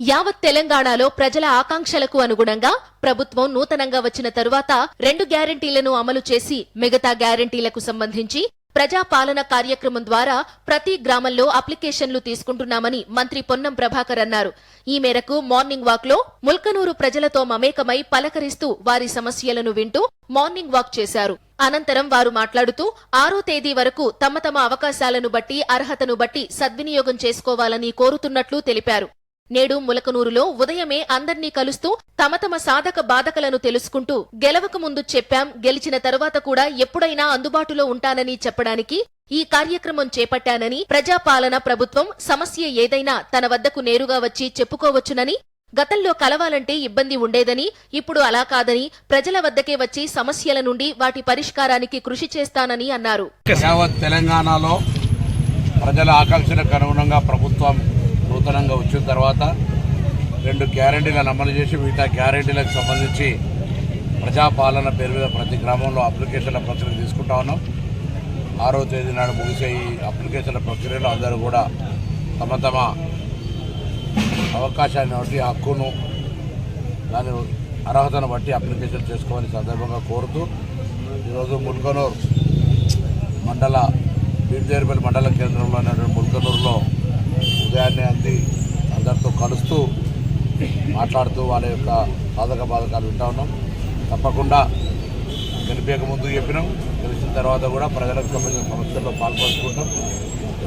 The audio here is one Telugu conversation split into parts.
యావత్ తెలంగాణలో ప్రజల ఆకాంక్షలకు అనుగుణంగా ప్రభుత్వం నూతనంగా వచ్చిన తరువాత రెండు గ్యారంటీలను అమలు చేసి మిగతా గ్యారంటీలకు సంబంధించి ప్రజాపాలన కార్యక్రమం ద్వారా ప్రతి గ్రామంలో అప్లికేషన్లు తీసుకుంటున్నామని మంత్రి పొన్నం ప్రభాకర్ అన్నారు. ఈ మేరకు మార్నింగ్ వాక్లో ముల్కనూరు ప్రజలతో మమేకమై పలకరిస్తూ వారి సమస్యలను వింటూ మార్నింగ్ వాక్ చేశారు. అనంతరం వారు మాట్లాడుతూ ఆరో తేదీ వరకు తమ తమ అవకాశాలను బట్టి అర్హతను బట్టి సద్వినియోగం చేసుకోవాలని కోరుతున్నట్లు తెలిపారు. నేడు ములకనూరులో ఉదయమే అందర్నీ కలుస్తూ తమ తమ సాధక బాధకలను తెలుసుకుంటూ గెలవక ముందు చెప్పాం గెలిచిన తరువాత కూడా ఎప్పుడైనా అందుబాటులో ఉంటానని చెప్పడానికి ఈ కార్యక్రమం చేపట్టానని ప్రజాపాలన ప్రభుత్వం సమస్య ఏదైనా తన వద్దకు నేరుగా వచ్చి చెప్పుకోవచ్చునని గతంలో కలవాలంటే ఇబ్బంది ఉండేదని ఇప్పుడు అలా కాదని ప్రజల వద్దకే వచ్చి సమస్యల నుండి వాటి పరిష్కారానికి కృషి చేస్తానని అన్నారు. తెలంగాణలో ప్రజల ఆకాంక్షలకు అనుగుణంగా ప్రభుత్వం నూతనంగా వచ్చిన తర్వాత రెండు గ్యారెంటీలను అమలు చేసి మిగతా గ్యారెంటీలకు సంబంధించి ప్రజాపాలన పేరు మీద ప్రతి గ్రామంలో అప్లికేషన్ల ప్రక్రియ తీసుకుంటా ఉన్నాం. ఆరో తేదీ నాడు ముగిసే ఈ అప్లికేషన్ల ప్రక్రియలో అందరూ కూడా తమ తమ అవకాశాన్ని బట్టి హక్కును దాని అర్హతను బట్టి అప్లికేషన్ చేసుకోవాలని సందర్భంగా కోరుతూ ఈరోజు ముల్కనూరు మండల బీర్దేరుపల్లి మండల కేంద్రంలో ఉన్నటువంటి ముల్కనూరులో ఉదయాన్నే అంది. అందరితో కలుస్తూ మాట్లాడుతూ వాళ్ళ యొక్క బాధక బాధకాలు వింటా ఉన్నాం. తప్పకుండా గెలిపేక ముందు చెప్పినాం. గెలిచిన తర్వాత కూడా ప్రజలకు సంబంధించిన సమస్యల్లో పాల్పంచుకుంటాం.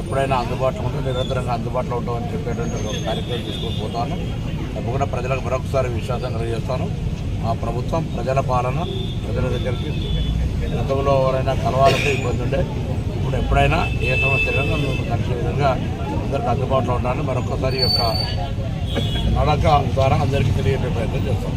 ఎప్పుడైనా అందుబాటులో ఉంటే నిరంతరంగా అందుబాటులో ఉంటామని చెప్పేటువంటి ఒక కార్యక్రమం తీసుకొని పోతాను తప్పకుండా ప్రజలకు మరొకసారి విశ్వాసం కలిగజేస్తాను మా ప్రభుత్వం ప్రజల పాలన ప్రజల దగ్గరికి గతంలో ఎవరైనా కలవాలంటే ఇబ్బంది ఉండే ఇప్పుడు ఎప్పుడైనా ఏ సమస్య అయినా మేము కలిసే విధంగా అందరికి అందుబాటులో ఉండాలని మరొకసారి యొక్క నడక ద్వారా అందరికీ తెలియజేసే ప్రయత్నం చేస్తాం.